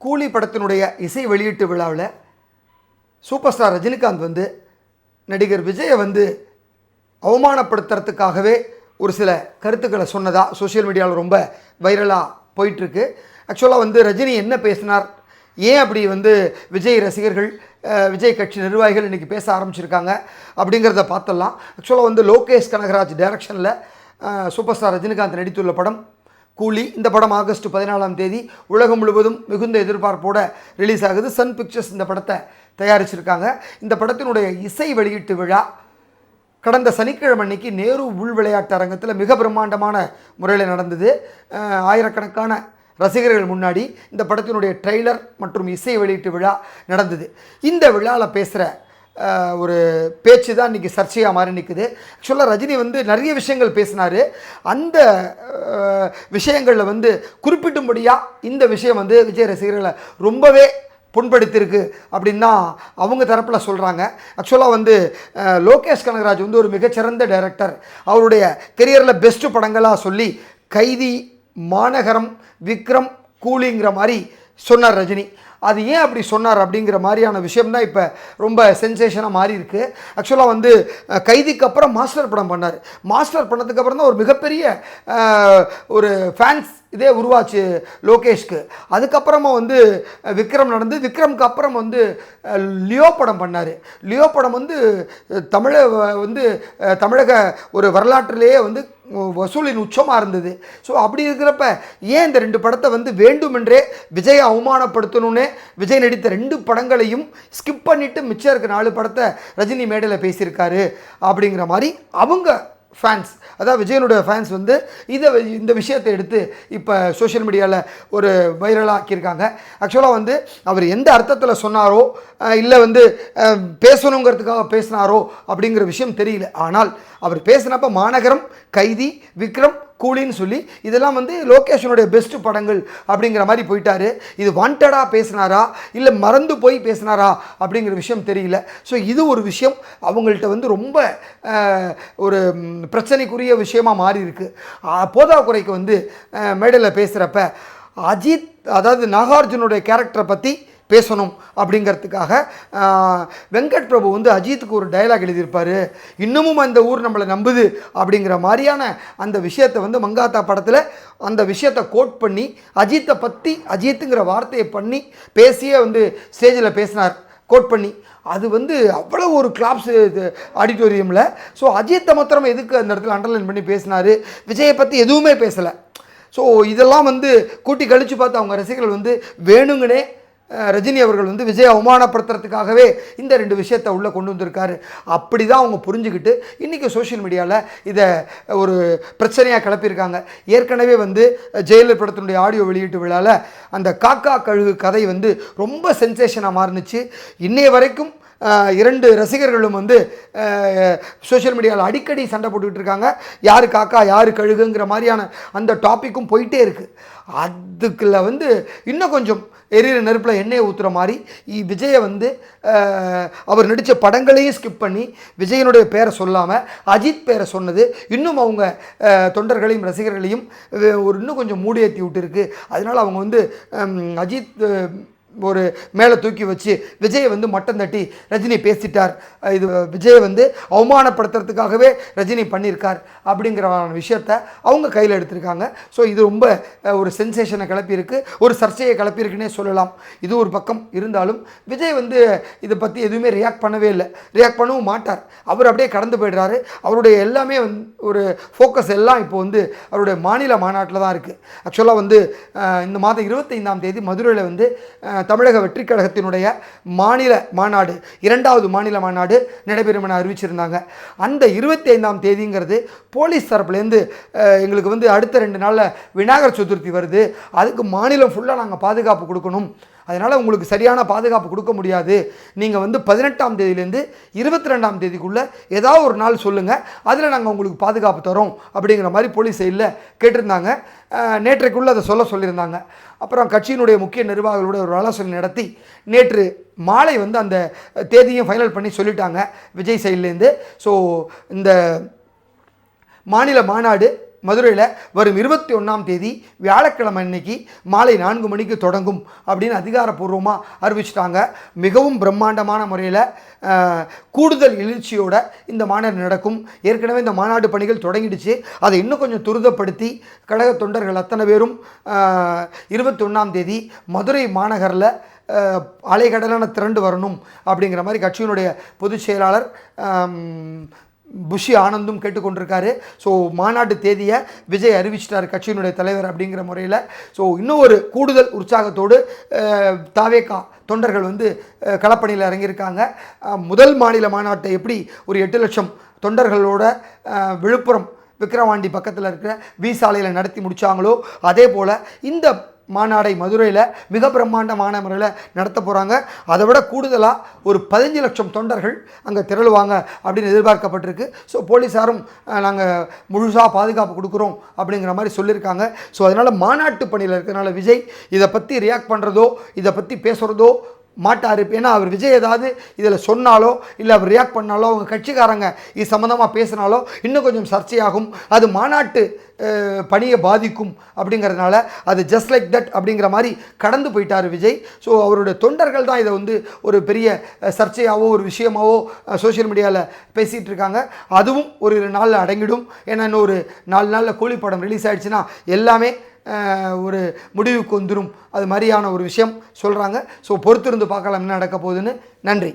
கூலி படத்தினுடைய இசை வெளியீட்டு விழாவில் சூப்பர் ஸ்டார் ரஜினிகாந்த் வந்து நடிகர் விஜயை வந்து அவமானப்படுத்துறதுக்காகவே ஒரு சில கருத்துக்களை சொன்னதாக சோஷியல் மீடியாவில் ரொம்ப வைரலாக போயிட்டுருக்கு. ஆக்சுவலாக வந்து ரஜினி என்ன பேசினார்? ஏன் அப்படி வந்து விஜய் ரசிகர்கள் விஜய் கட்சி நிர்வாகிகள் இன்றைக்கி பேச ஆரம்பிச்சிருக்காங்க அப்படிங்கிறத பார்த்தலாம் ஆக்சுவலாக வந்து லோகேஷ் கனகராஜ் டைரக்ஷனில் சூப்பர் ஸ்டார் ரஜினிகாந்த் நடித்துள்ள படம் கூலி. இந்த படம் ஆகஸ்ட் பதினாலாம் தேதி உலகம் முழுவதும் மிகுந்த எதிர்பார்ப்போட ரிலீஸ் ஆகுது. சன் பிக்சர்ஸ் இந்த படத்தை தயாரிச்சிருக்காங்க. இந்த படத்தினுடைய இசை வெளியீட்டு விழா கடந்த சனிக்கிழமை அன்னைக்கு நேரு உள் விளையாட்டு அரங்கத்தில் மிக பிரம்மாண்டமான முறையில் நடந்தது. ஆயிரக்கணக்கான ரசிகர்கள் முன்னாடி இந்த படத்தினுடைய ட்ரெய்லர் மற்றும் இசை வெளியீட்டு விழா நடந்தது. இந்த விழாவில் பேசுகிற ஒரு பேச்சு தான் இன்றைக்கி சர்ச்சையாக மாறி நிற்குது ஆக்சுவலாக ரஜினி வந்து நிறைய விஷயங்கள் பேசினார். அந்த விஷயங்களில் வந்து குறிப்பிட்டும்படியாக இந்த விஷயம் வந்து விஜய் ரசிகர்களை ரொம்பவே புண்படுத்தியிருக்கு அப்படின்னா அவங்க தரப்பில் சொல்கிறாங்க ஆக்சுவலாக வந்து லோகேஷ் கனகராஜ் வந்து ஒரு மிகச்சிறந்த டைரக்டர் அவருடைய கெரியரில் பெஸ்ட்டு படங்களாக சொல்லி கைதி மாநகரம் விக்ரம் கூலிங்கிற மாதிரி சொன்னார் ரஜினி. அது ஏன் அப்படி சொன்னார் அப்படிங்கிற மாதிரியான விஷயம் தான் இப்போ ரொம்ப சென்சேஷனாக மாறி இருக்கு ஆக்சுவலாக வந்து கைதிக்கு அப்புறம் மாஸ்டர் படம் பண்ணார். மாஸ்டர் பண்ணதுக்கு அப்புறம் தான் ஒரு மிகப்பெரிய ஒரு ஃபேன்ஸ் இதே உருவாச்சு லோகேஷ்க்கு. அதுக்கப்புறமா வந்து விக்ரம் நடந்து விக்ரம்க்கு அப்புறம் வந்து லியோ படம் பண்ணார். லியோ படம் வந்து தமிழ வந்து தமிழக ஒரு வரலாற்றிலேயே வந்து வசூலின் உச்சமாக இருந்தது. ஸோ அப்படி இருக்கிறப்ப ஏன் இந்த ரெண்டு படத்தை வந்து வேண்டுமென்றே விஜயை அவமானப்படுத்தணும்னு விஜய் நடித்த ரெண்டு படங்களையும் ஸ்கிப் பண்ணிவிட்டு மிச்சம் இருக்க நாலு படத்தை ரஜினி மேடையில் பேசியிருக்காரு அப்படிங்கிற மாதிரி அவங்க ஃபேன்ஸ் அதாவது விஜயனுடைய ஃபேன்ஸ் வந்து இதை இந்த விஷயத்தை எடுத்து இப்போ சோஷியல் மீடியாவில் ஒரு வைரலாக ஆக்கியிருக்காங்க. ஆக்சுவலாக வந்து அவர் எந்த அர்த்தத்தில் சொன்னாரோ இல்லை வந்து பேசணுங்கிறதுக்காக பேசினாரோ அப்படிங்கிற விஷயம் தெரியல. ஆனால் அவர் பேசினப்ப மாநகரம் கைதி விக்ரம் கூலின்னு சொல்லி இதெல்லாம் வந்து லோகேஷனுடைய பெஸ்ட் படங்கள் அப்படிங்கிற மாதிரி போயிட்டாரு. இது வாண்டடாக பேசினாரா? இல்லை மறந்து போய் பேசினாரா? அப்படிங்கிற விஷயம் தெரியல. ஸோ இது ஒரு விஷயம். அவங்கள்ட்ட வந்து ரொம்ப ஒரு பிரச்சனைக்குரிய விஷயமா மாறி இருக்கு போதாக்குறைக்கு வந்து மேடையில் பேசுகிறப்ப அஜித் அதாவது நாகார்ஜுனுடைய கேரக்டரை பற்றி பேசணும் அப்படிங்கிறதுக்காக வெங்கட் பிரபு வந்து அஜித்துக்கு ஒரு டயலாக் எழுதியிருப்பார். இன்னமும் அந்த ஊர் நம்மளை நம்புது அப்படிங்கிற மாதிரியான அந்த விஷயத்தை வந்து மங்காத்தா படத்தில் அந்த விஷயத்தை கோட் பண்ணி அஜித்தை பற்றி அஜித்துங்கிற வார்த்தையை பண்ணி பேசியே வந்து ஸ்டேஜில் பேசினார். கோட் பண்ணி. அது வந்து அவ்வளோ ஒரு கிளாப்ஸ் ஆடிட்டோரியமில் ஸோ அஜித்தை மாத்திரம் எதுக்கு அந்த இடத்துல அண்டர்லைன் பண்ணி பேசினார்? விஜயை பற்றி எதுவுமே பேசலை. ஸோ இதெல்லாம் வந்து கூட்டி கழித்து பார்த்து அவங்க ரசிகர்கள் வந்து வேணுங்கனே ரஜினி அவர்கள் வந்து விஜய் அவமானப்படுத்துறதுக்காகவே இந்த ரெண்டு விஷயத்தை உள்ளே கொண்டு வந்திருக்காரு. அப்படி தான் அவங்க புரிஞ்சுக்கிட்டு இன்றைக்கி சோஷியல் மீடியாவில் இதை ஒரு பிரச்சனையாக கிளப்பியிருக்காங்க. ஏற்கனவே வந்து ஜெயலலிதா படத்தினுடைய ஆடியோ வெளியீட்டு விழாவில் அந்த காக்கா கழுகு கதை வந்து ரொம்ப சென்சேஷனாக மாறுனுச்சு. இன்றைய வரைக்கும் இரண்டு ரசிகர்களும் வந்து சோஷியல் மீடியாவில் அடிக்கடி சண்டை போட்டுக்கிட்டு இருக்காங்க. யார் காக்கா யார் கழுகுங்கிற மாதிரியான அந்த டாப்பிக்கும் போயிட்டே இருக்குது அதுக்குள்ள வந்து இன்னும் கொஞ்சம் எரியிற நெருப்பில் எண்ணெயை ஊற்றுற மாதிரி விஜயை வந்து அவர் நடித்த படங்களையும் ஸ்கிப் பண்ணி விஜயனுடைய பேரை சொல்லாமல் அஜித் பேரை சொன்னது இன்னும் அவங்க தொண்டர்களையும் ரசிகர்களையும் ஒரு இன்னும் கொஞ்சம் மூடியேற்றி விட்டுருக்கு. அதனால் அவங்க வந்து அஜித் ஒரு மேலே தூக்கி வச்சு விஜயை வந்து மட்டம் தட்டி ரஜினி பேசிட்டார். இது விஜயை வந்து அவமானப்படுத்துறதுக்காகவே ரஜினி பண்ணியிருக்கார் அப்படிங்கிற விஷயத்த அவங்க கையில் எடுத்திருக்காங்க. ஸோ இது ரொம்ப ஒரு சென்சேஷனை கிளப்பியிருக்கு. ஒரு சர்ச்சையை கிளப்பியிருக்குன்னே சொல்லலாம். இது ஒரு பக்கம் இருந்தாலும் விஜய் வந்து இதை பற்றி எதுவுமே ரியாக்ட் பண்ணவே இல்லை. ரியாக்ட் பண்ணவும் மாட்டார். அவர் அப்படியே கடந்து போயிடுறாரு. அவருடைய எல்லாமே வந்து ஒரு ஃபோக்கஸ் எல்லாம் இப்போ வந்து அவருடைய மாநில மாநாட்டில் தான் இருக்குது ஆக்சுவலாக வந்து இந்த மாதம் இருபத்தைந்தாம் தேதி மதுரையில் வந்து தமிழக வெற்றி கழகத்தினுடைய மாநில மாநாடு இரண்டாவது மாநில மாநாடு நடைபெறும் என அறிவிச்சிருந்தாங்க. அந்த இருபத்தி ஐந்தாம் தேதிங்கிறது போலீஸ் தரப்புலேருந்து எங்களுக்கு வந்து அடுத்த ரெண்டு நாளில் விநாயகர் சதுர்த்தி வருது. அதுக்கு மாநிலம் ஃபுல்லாக நாங்கள் பாதுகாப்பு கொடுக்கணும். அதனால் உங்களுக்கு சரியான பாதுகாப்பு கொடுக்க முடியாது. நீங்கள் வந்து பதினெட்டாம் தேதியிலேருந்து இருபத்தி ரெண்டாம் தேதிக்குள்ளே ஏதாவது ஒரு நாள் சொல்லுங்கள் அதில் நாங்கள் உங்களுக்கு பாதுகாப்பு தரோம் அப்படிங்கிற மாதிரி போலீஸ் சைடில் கேட்டிருந்தாங்க. நேற்றைக்குள்ளே அதை சொல்ல சொல்லியிருந்தாங்க. அப்புறம் கட்சியினுடைய முக்கிய நிர்வாகிகளோட ஒரு ஆலோசனை நடத்தி நேற்று மாலை வந்து அந்த தேதியும் ஃபைனல் பண்ணி சொல்லிட்டாங்க விஜய் சைட்லேருந்து ஸோ இந்த மாநில மாநாடு மதுரையில் வரும் இருபத்தி ஒன்றாம் தேதி வியாழக்கிழமை அன்னைக்கு மாலை நான்கு மணிக்கு தொடங்கும் அப்படின்னு அதிகாரப்பூர்வமாக அறிவிச்சிட்டாங்க. மிகவும் பிரம்மாண்டமான முறையில் கூடுதல் எழுச்சியோட இந்த மாநாடு நடக்கும். ஏற்கனவே இந்த மாநாடு பணிகள் தொடங்கிடுச்சு. அதை இன்னும் கொஞ்சம் துரிதப்படுத்தி கழக தொண்டர்கள் அத்தனை பேரும் இருபத்தி ஒன்றாம் தேதி மதுரை மாநகரில் அலைகடலான திரண்டு வரணும் அப்படிங்கிற மாதிரி கட்சியினுடைய பொதுச் செயலாளர் புஷி ஆனந்தும் கேட்டுக்கொண்டிருக்காரு. ஸோ மாநாட்டு தேதியை விஜய் அறிவிச்சிட்டார் கட்சியினுடைய தலைவர் அப்படிங்கிற முறையில். ஸோ இன்னும் ஒரு கூடுதல் உற்சாகத்தோடு தாவேக்கா தொண்டர்கள் வந்து களப்பணியில் இறங்கியிருக்காங்க. முதல் மாநில மாநாட்டை எப்படி ஒரு எட்டு லட்சம் தொண்டர்களோட விழுப்புரம் விக்கிரவாண்டி பக்கத்தில் இருக்கிற வி சாலையில் நடத்தி முடித்தாங்களோ அதே போல் இந்த மாநாடை மதுரையில் மிக பிரம்மாண்டமான முறையில் நடத்த போகிறாங்க அதை விட கூடுதலாக ஒரு பதினஞ்சு லட்சம் தொண்டர்கள் அங்கே திரளுவாங்க அப்படின்னு எதிர்பார்க்கப்பட்டிருக்கு. ஸோ போலீஸாரும் நாங்கள் முழுசாக பாதுகாப்பு கொடுக்குறோம் அப்படிங்கிற மாதிரி சொல்லியிருக்காங்க. ஸோ அதனால் மாநாட்டு பணியில் இருக்கிறனால விஜய் இதை பற்றி ரியாக்ட் பண்ணுறதோ இதை பற்றி பேசுகிறதோ மாட்டார். ஏன்னா அவர் விஜய் ஏதாவது இதில் சொன்னாலோ இல்லை அவர் ரியாக்ட் பண்ணாலோ அவங்க கட்சிக்காரங்க இது சம்மந்தமாக பேசினாலோ இன்னும் கொஞ்சம் சர்ச்சையாகும். அது மாநாட்டு பணியை பாதிக்கும் அப்படிங்கிறதுனால அது ஜஸ்ட் லைக் தட் அப்படிங்கிற மாதிரி கடந்து போயிட்டார் விஜய். ஸோ அவருடைய தொண்டர்கள் தான் இதை வந்து ஒரு பெரிய சர்ச்சையாகவோ ஒரு விஷயமாவோ சோஷியல் மீடியாவில் பேசிகிட்டு இருக்காங்க. அதுவும் ஒரு நாளில் அடங்கிடும். ஏன்னா இன்னும் ஒரு நாலு நாளில் கூலி படம் ரிலீஸ் ஆகிடுச்சுன்னா எல்லாமே ஒரு முடிவுக்கு வந்துடும் அது மாதிரியான ஒரு விஷயம் சொல்கிறாங்க ஸோ பொறுத்திருந்து பார்க்கலாம் என்ன நடக்க போகுதுன்னு. நன்றி.